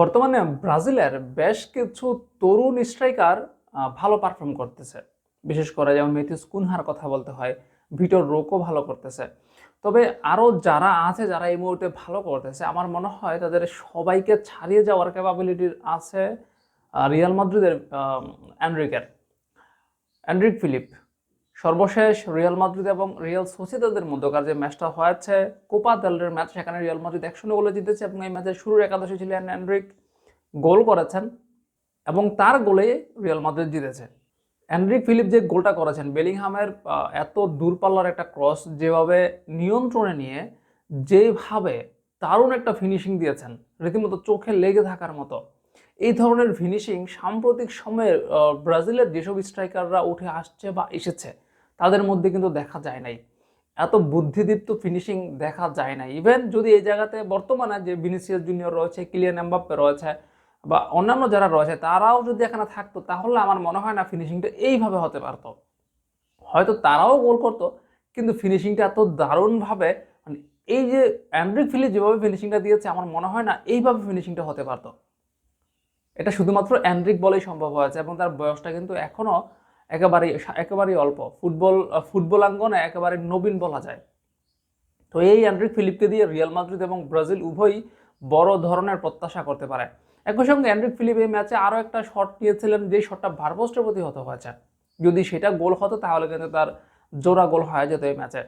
বর্তমানে ব্রাজিলের বেশ কিছু তরুণ স্ট্রাইকার ভালো পারফর্ম করতেছে। বিশেষ করে যেমন মেথিস কুনহার কথা বলতে হয়, ভিটোর রোকও ভালো করতেছে। তবে আরও যারা আছে, যারা এই মুহূর্তে ভালো করতেছে, আমার মনে হয় তাদের সবাইকে ছাড়িয়ে যাওয়ার ক্যাপাবিলিটি আছে রিয়াল মাদ্রিদের অ্যান্ড্রিকের অ্যান্ড্রিক ফিলিপ। সর্বশেষ রিয়াল মাদ্রিদ এবং রিয়াল সোসিদাদের মধ্যকার যে ম্যাচটা হয়েছে, কোপা দেলের ম্যাচ, সেখানে রিয়াল মাদ্রিদ একশো গোলে জিতেছে এবং এই ম্যাচের শুরুর একাদশে ছিলেন অ্যান্ড্রিক গোল করেছেন এবং তার গোলে রিয়াল মাদ্রিদ জিতেছে। অ্যান্ড্রিক ফিলিপ যে গোলটা করেছেন, বেলিংহামের এত দূরপাল্লার একটা ক্রস যেভাবে নিয়ন্ত্রণে নিয়ে যেভাবে দারুণ একটা ফিনিশিং দিয়েছেন, রীতিমতো চোখে লেগে থাকার মতো। এই ধরনের ফিনিশিং সাম্প্রতিক সময়ে ব্রাজিলের যেসব স্ট্রাইকাররা উঠে আসছে বা এসেছে তাদের মধ্যে কিন্তু দেখা যায় নাই। এত বুদ্ধিদীপ্ত ফিনিশিং দেখা যায় না ইভেন যদি এই জায়গাতে বর্তমানে যে ভিনিসিয়াস জুনিয়র রয়েছে কিলিয়ান এমবাপ্পে রয়েছে বা অন্যান্য যারা রয়েছে, তারাও যদি এখানে থাকতো, তাহলে আমার মনে হয় না ফিনিশিংটা এইভাবে হতে পারতো। হয়তো তারাও গোল করতো, কিন্তু ফিনিশিংটা এত দারুণভাবে মানে এই যে অ্যান্ড্রিক ফিলি যেভাবে ফিনিশিংটা দিয়েছে, আমার মনে হয় না এইভাবে ফিনিশিংটা হতে পারতো। এটা শুধুমাত্র অ্যান্ড্রিক বলেই সম্ভব হয়েছে এবং তার বয়সটা কিন্তু এখনও একেবারেই একেবারেই অল্প। ফুটবল ফুটবলাঙ্গনে একেবারে নবীন বলা যায়। তো এই অ্যান্ড্রিক ফিলিপকে দিয়ে রিয়াল মাদ্রিদ এবং ব্রাজিল উভয়ই বড় ধরনের প্রত্যাশা করতে পারে। একই সঙ্গে অ্যান্ড্রিক ফিলিপ এই ম্যাচে আরও একটা শট নিয়েছিলেন, যে শটটা ভারপোস্টের প্রতি হতে হয়েছে। যদি সেটা গোল হতো, তাহলে কিন্তু তার জোড়া গোল হয়ে যেত এই ম্যাচে।